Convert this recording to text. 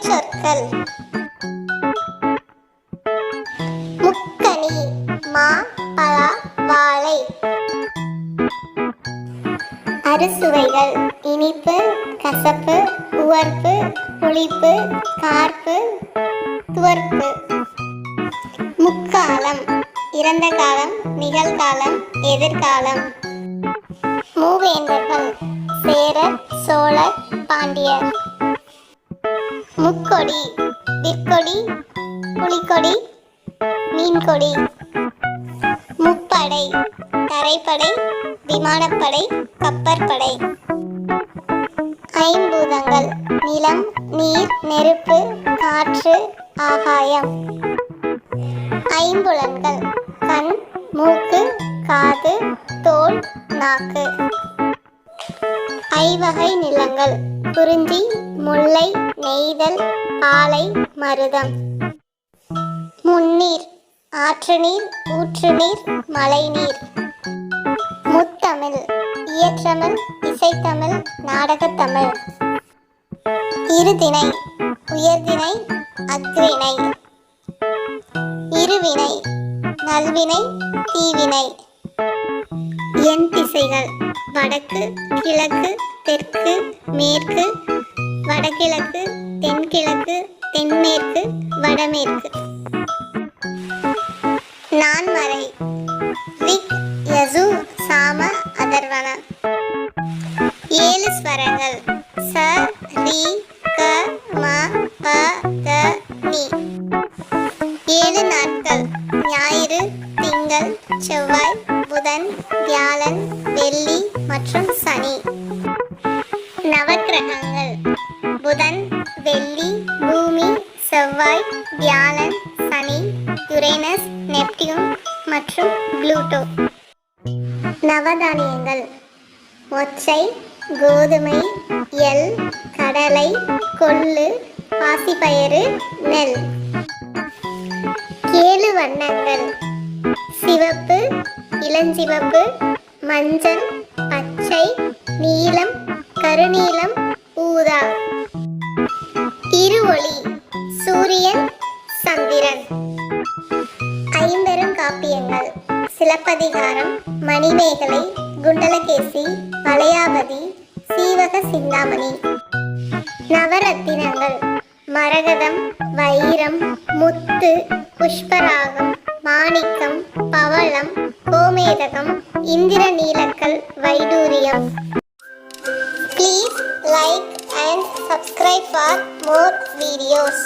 சொற்கள் முக்கனி மா பழா வாழை. அறுசுவைகள் இனிப்பு கசப்பு உவர்ப்பு புளிப்பு கார்ப்பு துவர்ப்பு. முக்காலம் இறந்த காலம் நிகழ்காலம் எதிர்காலம். மூவேந்தர்கள் சேரர் சோழர் பாண்டியர். முக்கொடி விற்கொடி புலிக்கொடி மீன்கொடி. முப்படை தரைப்படை விமானப்படை கப்பற்படை. ஐம்பூதங்கள் நிலம் நீர் நெருப்பு காற்று ஆகாயம். ஐம்புலன்கள் கண் மூக்கு காது தோல் நாக்கு. ஐவகை நிலங்கள் குறிஞ்சி முல்லை நெய்தல் பாலை மருதம். முன்னீர் ஆற்று நீர் ஊற்று நீர் மழை நீர் முத்தமிழ் இயற்றமிழ் இசைத்தமிழ் நாடகத்தமிழ். இருதினை உயர்திணை அக்ரிணை இருவினை நல்வினை தீவினை எண் திசைகள் வடக்கு கிழக்கு தெற்கு மேற்கு வடகிழக்கு தென்கிழக்கு தென்மேற்கு வடமேற்கு. நான்மறை விக் யசு சாம அதர்வன ஏழு ஸ்வரங்கள். ச ரி க ம ப த நி. ஏழு நாட்கள். ஞாயிறு திங்கள் செவ்வாய் புதன் வியாழன் வெள்ளி மற்றும் சனி. நவக்கிரகங்கள். புதன் வெள்ளி பூமி செவ்வாய் வியாழன் சனி யுரேனஸ் நெப்டியூன் மற்றும் ப்ளூட்டோ. நவதானியங்கள். ஒச்சை கோதுமை எல் கடலை கொள்ளு பாசிப்பயறு நெல். ஏழு வண்ணங்கள். சிவப்பு இளஞ்சிவப்பு மஞ்சள் பச்சை நீலம் கருநீலம் ஊதா. இருவொளி சூரியன் சந்திரன். ஐம்பெரும் காப்பியங்கள் சிலப்பதிகாரம் மணிமேகலை குண்டலகேசி வளையாபதி சீவக சிந்தாமணி. நவரத்தினங்கள் மரகதம் வைரம் முத்து புஷ்பராகம் மாணிக்கம் பவளம் கோமேதகம் இந்திர நீலக்கல் வைடூரியம். Please like and subscribe for more videos